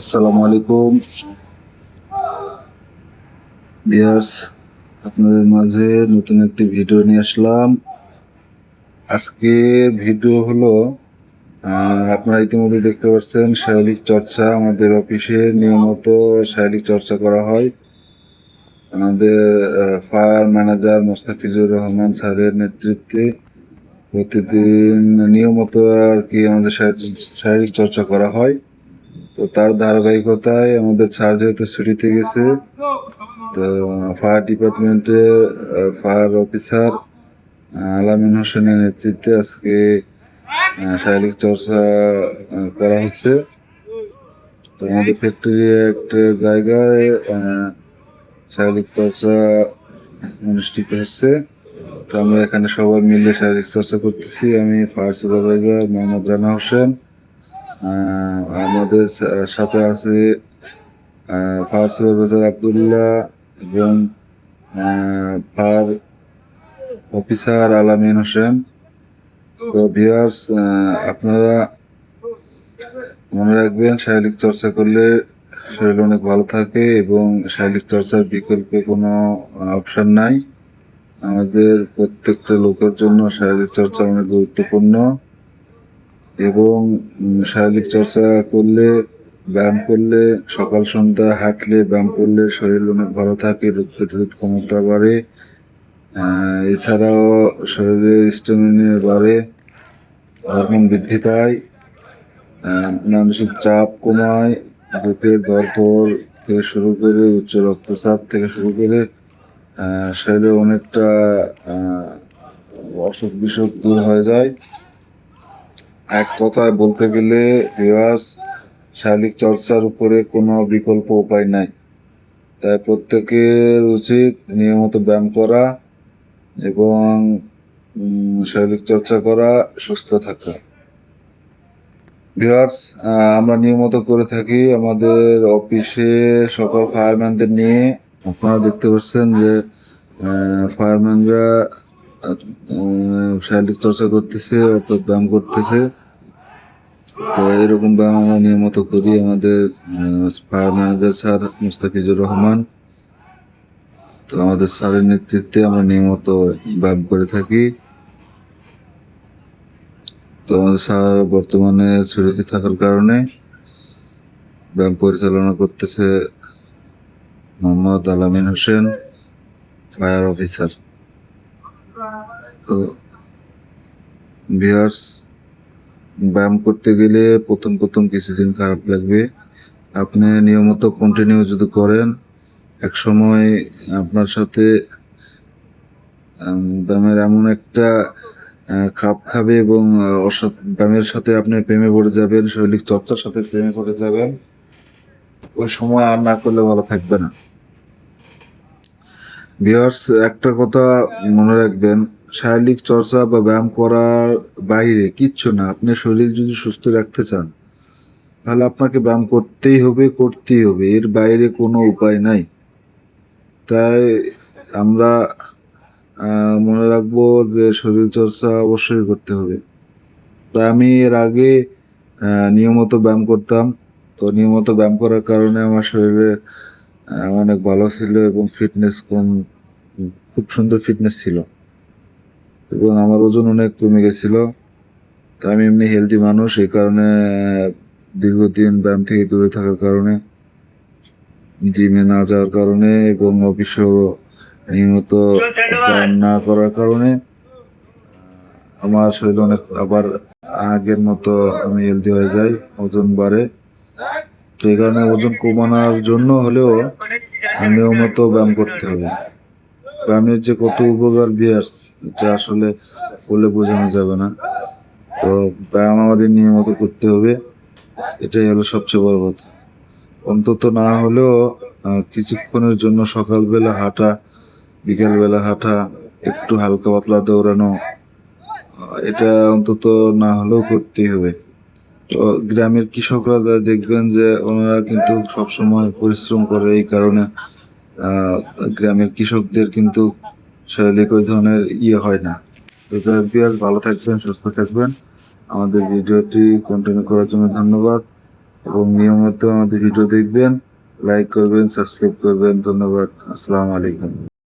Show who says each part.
Speaker 1: আসসালামু আলাইকুম বিয়ার্স আপনাদের মাঝে নতুন একটি ভিডিও নিয়ে আসলাম। আজকে ভিডিও হলো আপনারা ইতিমধ্যে দেখতে পাচ্ছেন শারীরিক চর্চা আমাদের অফিসে নিয়মিত শারীরিক চর্চা করা হয়। আমাদের ফায়ার ম্যানেজার মোস্তাফিজুর রহমান স্যারের নেতৃত্বে প্রতিদিন নিয়মিত আর কি আমাদের শারীরিক চর্চা করা হয়। তো তার ধারাবাহিকতায় আমাদের স্যার হয়তো ছুটিতে গেছে। তো ফায়ার ডিপার্টমেন্টের ফায়ার অফিসার আলামিন হোসেনের নেতৃত্বে আজকে শারীরিক চর্চা করা হচ্ছে। তো আমাদের ফ্যাক্টরি একটা জায়গায় শারীরিক চর্চা অনুষ্ঠিত হচ্ছে। তো আমরা এখানে সবাই মিলে শারীরিক চর্চা করতেছি। আমি ফায়ার সুপারভাইজার মোহাম্মদ রানা হোসেন। আমাদের সাথে আছে ফায়ার সুপারভাইজার আবদুল্লাহ এবং ফায়ার অফিসার আলামিন হোসেন। তো ভিউয়ার্স আপনারা মনে রাখবেন, শারীরিক চর্চা করলে শরীর অনেক ভালো থাকে এবং শারীরিক চর্চার বিকল্পে কোনো অপশন নাই। আমাদের প্রত্যেকটা লোকের জন্য শারীরিক চর্চা অনেক গুরুত্বপূর্ণ। এবং শারীরিক চর্চা করলে, ব্যায়াম করলে, সকাল সন্ধ্যা হাঁটলে, ব্যায়াম করলে শরীর অনেক ভালো থাকে, রোগ প্রতিরোধ ক্ষমতা বাড়ে। এছাড়াও শরীরের স্টেমিনা বাড়ে, হরমোন বৃদ্ধি পায় মানসিক চাপ কমায়, বুকের ধরপড় থেকে শুরু করে উচ্চ রক্তচাপ থেকে শুরু করে শরীরে অনেকটা অসুখ বিসুখ দূর হয়ে যায়। এক কথায় বলতে গেলে রিওয়াজ শারীরিক চর্চার উপরে কোনো বিকল্প উপায় নাই। তাই প্রত্যেকের উচিত নিয়মিত ব্যায়াম করা এবং শারীরিক চর্চা করা, সুস্থ থাকা। ভিউয়ার্স আমরা নিয়মিত করে থাকি আমাদের অফিসে সকল ফায়ারম্যানদের নিয়ে। আপনারা দেখতে পাচ্ছেন যে ফায়ারম্যানরা শারীরিক চর্চা করতেছে অর্থাৎ ব্যায়াম করতেছে। তো এরকম ব্যায়াম আমরা নিয়মিত করি আমাদের fire manager sir Mustafizur Rahman. তো আমাদের স্যারের নেতৃত্বে আমরা নিয়মিত ব্যায়াম করে থাকি। তো আমাদের স্যার বর্তমানে ছুটিতে থাকার কারণে ব্যায়াম পরিচালনা করতেছে মোহাম্মদ আলামিন হোসেন ফায়ার অফিসার তো বিয়ার্স ব্যায়াম করতে গেলে প্রথম প্রথম কিছুদিন খারাপ লাগবে। আপনি নিয়মিত কন্টিনিউ যদি করেন, এক সময় আপনার সাথে ব্যায়ামের এমন একটা খাপ খাবে এবং ব্যায়ামের সাথে আপনি প্রেমে পড়ে যাবেন শৈলিক চর্চার সাথে প্রেমে পড়ে যাবেন। ওই সময় আর না করলে ভালো থাকবে না। ভিউয়ার্স একটা কথা মনে রাখবেন শারীরিক চর্চা বা ব্যায়াম করার বাইরে কিচ্ছু না। আপনি শরীর যদি সুস্থ রাখতে চান, তাহলে আপনাকে ব্যায়াম করতেই হবে করতেই হবে। এর বাইরে কোনো উপায় নাই। তাই আমরা মনে রাখব যে শরীর চর্চা অবশ্যই করতে হবে। তাই আমি এর আগে নিয়মিত ব্যায়াম করতাম। তো নিয়মিত ব্যায়াম করার কারণে আমার শরীরে অনেক ভালো ছিল এবং ফিটনেস কম, খুব সুন্দর ফিটনেস ছিল। এবং আমার ওজন অনেক কমে গেছিল। তো আমি এমনি হেলদি মানুষ, এই কারণে, দীর্ঘদিন ব্যায়াম থেকে দূরে থাকার কারণে জিমে না যাওয়ার কারণে এবং অফিসেও নিয়মিত ব্যায়াম না করার কারণে, আমার শরীর অনেক আবার আগের মতো আমি হেলদি হয়ে যাই, ওজন বাড়ে। তো এই কারণে ওজন কমানোর জন্য হলেও নিয়মিত ব্যায়াম করতে হবে। ব্যায়ামের যে কত উপকার বিয়ার্স এটা আসলে বলে বোঝানো যাবে না। তো ব্যায়াম আমাদের নিয়মিত করতে হবে, এটাই হলো সবচেয়ে বড় কথা। অন্তত না হলেও কিছুক্ষণের জন্য সকালবেলা হাঁটা, বিকালবেলা হাঁটা, একটু হালকা পাতলা দৌড়ানো এটা অন্তত না হলেও করতেই হবে। তো গ্রামের কৃষকরা দেখবেন যে, ওনারা কিন্তু সবসময় পরিশ্রম করে এই কারণে। গ্রামের কৃষকদের কিন্তু শারীরিক ওই ধরনের ইয়ে হয় না। বিয়ার ভালো থাকবেন, সুস্থ থাকবেন। আমাদের ভিডিওটি কন্টিনিউ করার জন্য ধন্যবাদ এবং নিয়মিত আমাদের ভিডিও দেখবেন লাইক করবেন সাবস্ক্রাইব করবেন। ধন্যবাদ। আসসালামু আলাইকুম।